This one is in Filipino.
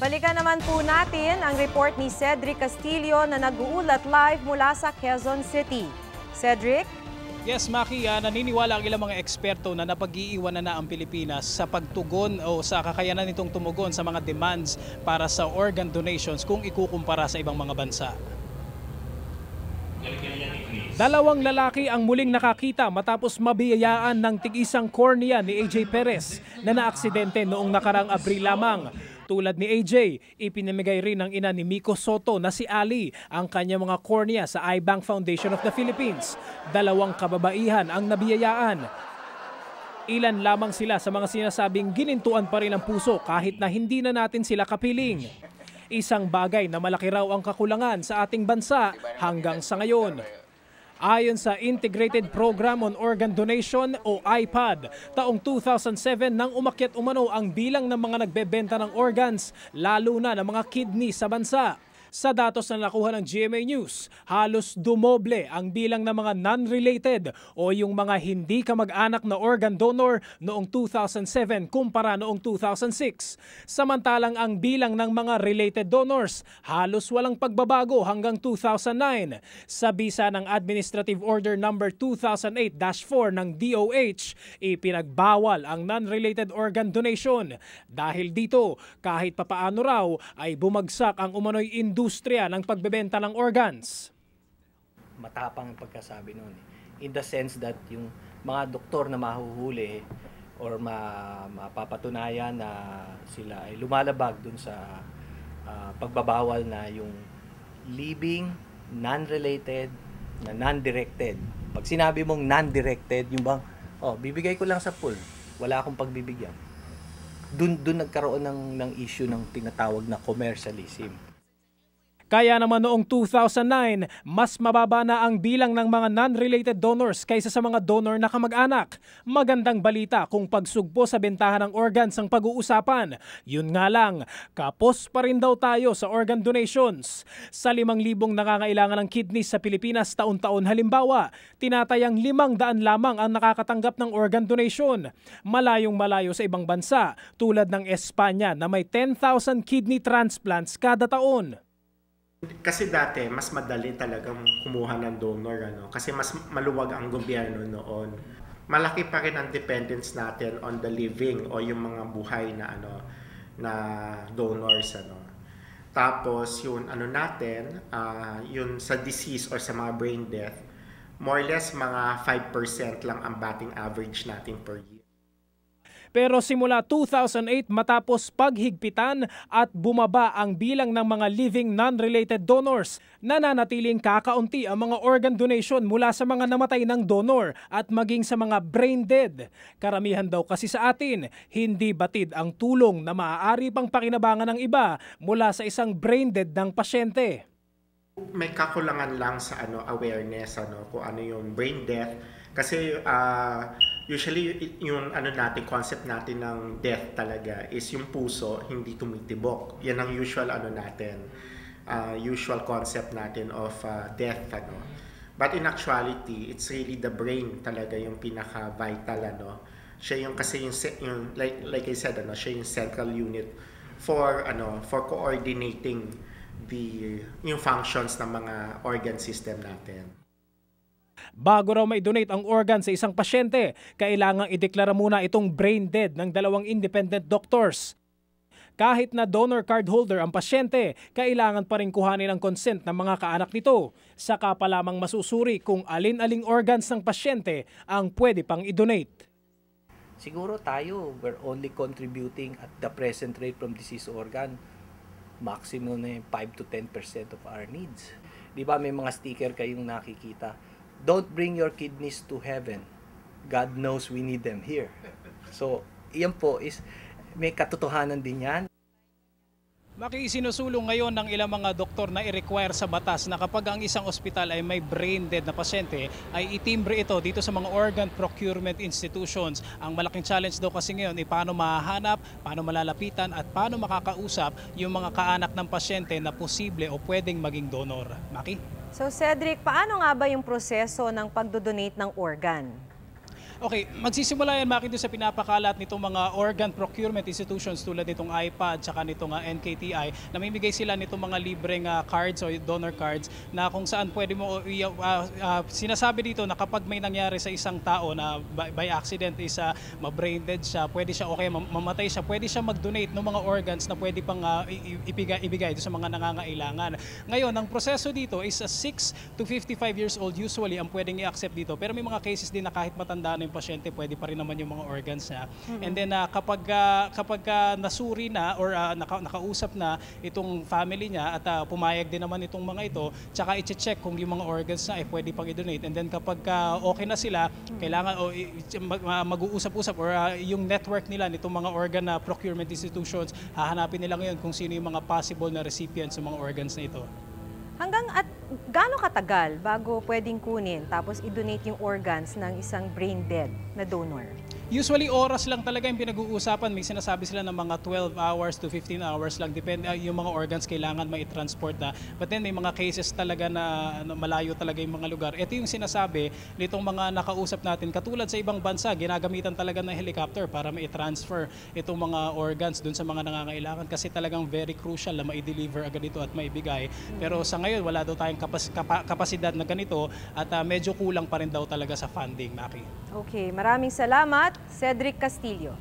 Balikan naman po natin ang report ni Cedric Castillo na nag-uulat live mula sa Quezon City. Cedric? Yes, Maki, ah, naniniwala ang ilang mga eksperto na napag-iiwanan na ang Pilipinas sa pagtugon o sa kakayanan nitong tumugon sa mga demands para sa organ donations kung ikukumpara sa ibang mga bansa. Dalawang lalaki ang muling nakakita matapos mabiyayaan ng tig-isang cornea ni AJ Perez na naaksidente noong nakarang Abril lamang. Tulad ni AJ, ipinamigay rin ng ina ni Miko Soto na si Ali ang kanyang mga cornea sa iBank Foundation of the Philippines. Dalawang kababaihan ang nabiyayaan. Ilan lamang sila sa mga sinasabing ginintuan pa rin ang puso kahit na hindi na natin sila kapiling. Isang bagay na malaki raw ang kakulangan sa ating bansa hanggang sa ngayon. Ayon sa Integrated Program on Organ Donation o IPAD, taong 2007 nang umakyat umano ang bilang ng mga nagbebenta ng organs, lalo na ng mga kidney sa bansa. Sa datos na nakuha ng GMA News, halos dumoble ang bilang ng mga non-related o yung mga hindi kamag-anak na organ donor noong 2007 kumpara noong 2006. Samantalang ang bilang ng mga related donors halos walang pagbabago hanggang 2009. Sa bisa ng Administrative Order Number 2008-4 ng DOH, ipinagbawal ang non-related organ donation. Dahil dito, kahit papaano raw ay bumagsak ang umano'y industriya ng pagbebenta ng organs. matapang ang pagkasabi noon. eh. In the sense that yung mga doktor na mahuhuli or ma, mapapatunayan na sila ay lumalabag dun sa ah, pagbabawal na yung living, non-related, na non-directed. Pag sinabi mong non-directed, yung bang, oh, bibigay ko lang sa pool, wala akong pagbibigyan. Dun, dun nagkaroon ng, ng issue ng tinatawag na commercialism. Kaya naman noong 2009, mas mababa na ang bilang ng mga non-related donors kaysa sa mga donor na kamag-anak. Magandang balita kung pagsugpo sa bentahan ng organs ang pag-uusapan. Yun nga lang, kapos pa rin daw tayo sa organ donations. Sa 5,000 nangangailangan ng kidneys sa Pilipinas taon-taon halimbawa, tinatayang 500 lamang ang nakakatanggap ng organ donation. Malayong malayo sa ibang bansa, tulad ng Espanya na may 10,000 kidney transplants kada taon. Kasi dati, mas madali talagang kumuha ng donor, ano? Kasi mas maluwag ang gobyerno noon. Malaki pa rin ang dependence natin on the living o yung mga buhay na ano na donors ano. Tapos yung ano natin, ah, yun sa disease or sa mga brain death, more or less mga 5% lang ang batting average natin per year. Pero simula 2008 matapos paghigpitan at bumaba ang bilang ng mga living non-related donors, nananatiling kakaunti ang mga organ donation mula sa mga namatay ng donor at maging sa mga brain dead. Karamihan daw kasi sa atin, hindi batid ang tulong na maaari pang pakinabangan ng iba mula sa isang brain dead ng pasyente. may kakulangan lang sa ano awareness ano kung ano yung brain death kasi ah, usually yung ano natin concept natin ng death talaga is yung puso hindi tumitibok. Yan ang usual ano natin ah, usual concept natin of ah, death ano. But in actuality it's really the brain talaga yung pinaka vital ano. Siya yung kasi yung, yung like like I said ano siya yung central unit for ano for coordinating the yung functions ng mga organ system natin. Bago raw mai-donate ang organ sa isang pasyente, kailangang ideklara muna itong brain dead ng dalawang independent doctors. Kahit na donor card holder ang pasyente, kailangan pa rin kuhanin ang consent ng mga kaanak nito. Saka pa lamang masusuri kung alin-aling organs ng pasyente ang pwede pang i-donate. Siguro tayo, we're only contributing at the present rate from disease organ, maximum na yung 5 to 10% of our needs. Di ba may mga sticker kayong nakikita? Don't bring your kidneys to heaven. God knows we need them here. So, iyan po is, may katotohanan din yan. Makisinusulong ngayon ng ilang mga doktor na i-require sa batas na kapag ang isang ospital ay may brain dead na pasyente, ay itimbre ito dito sa mga organ procurement institutions. Ang malaking challenge daw kasi ngayon ay paano mahahanap, paano malalapitan at paano makakausap yung mga kaanak ng pasyente na posible o pwedeng maging donor. Maki? So Cedric, paano nga ba yung proseso ng pagdodonate ng organ? Okay, magsisimula yan Maki doon sa pinapakalat nitong mga organ procurement institutions tulad nitong iPad tsaka nitong ah, NKTI. Namimigay sila nitong mga libreng ah, cards o donor cards na kung saan pwede mo i- ah, ah, sinasabi dito na kapag may nangyari sa isang tao na by, by accident is ah, ma-brain dead siya, pwede siya okay mam- mamatay siya, pwede siya mag-donate ng mga organs na pwede pang i- ibigay, ibigay sa mga nangangailangan. Ngayon, ang proseso dito is a 6 to 55 years old usually ang pwedeng i-accept dito. Pero may mga cases din na kahit matanda na yung pasyente, pwede pa rin naman yung mga organs niya. And then ah, kapag ah, kapag ah, nasuri na or ah, naka, nakausap na itong family niya at ah, pumayag din naman itong mga ito, tsaka i-check kung yung mga organs na eh, pwede pang i-donate. And then kapag ah, okay na sila, kailangan o ah, mag-uusap-usap or ah, yung network nila nitong mga organ na procurement institutions, hahanapin nila ngayon kung sino yung mga possible na recipients ng mga organs na ito. Hanggang at gaano katagal bago pwedeng kunin tapos i-donate yung organs ng isang brain dead na donor? Usually oras lang talaga yung pinag-uusapan. May sinasabi sila ng mga 12 hours to 15 hours lang. Depende ah, yung mga organs kailangan mai-transport na. But then may mga cases talaga na, na malayo talaga yung mga lugar. Ito yung sinasabi nitong mga nakausap natin. Katulad sa ibang bansa, ginagamitan talaga ng helicopter para mai-transfer itong mga organs dun sa mga nangangailangan kasi talagang very crucial na mai-deliver agad ito at maibigay. Pero sa ngayon, wala daw tayong kapas- kapa- kapasidad na ganito at ah, medyo kulang pa rin daw talaga sa funding, Maki. Okay, maraming salamat, Cedric Castillo.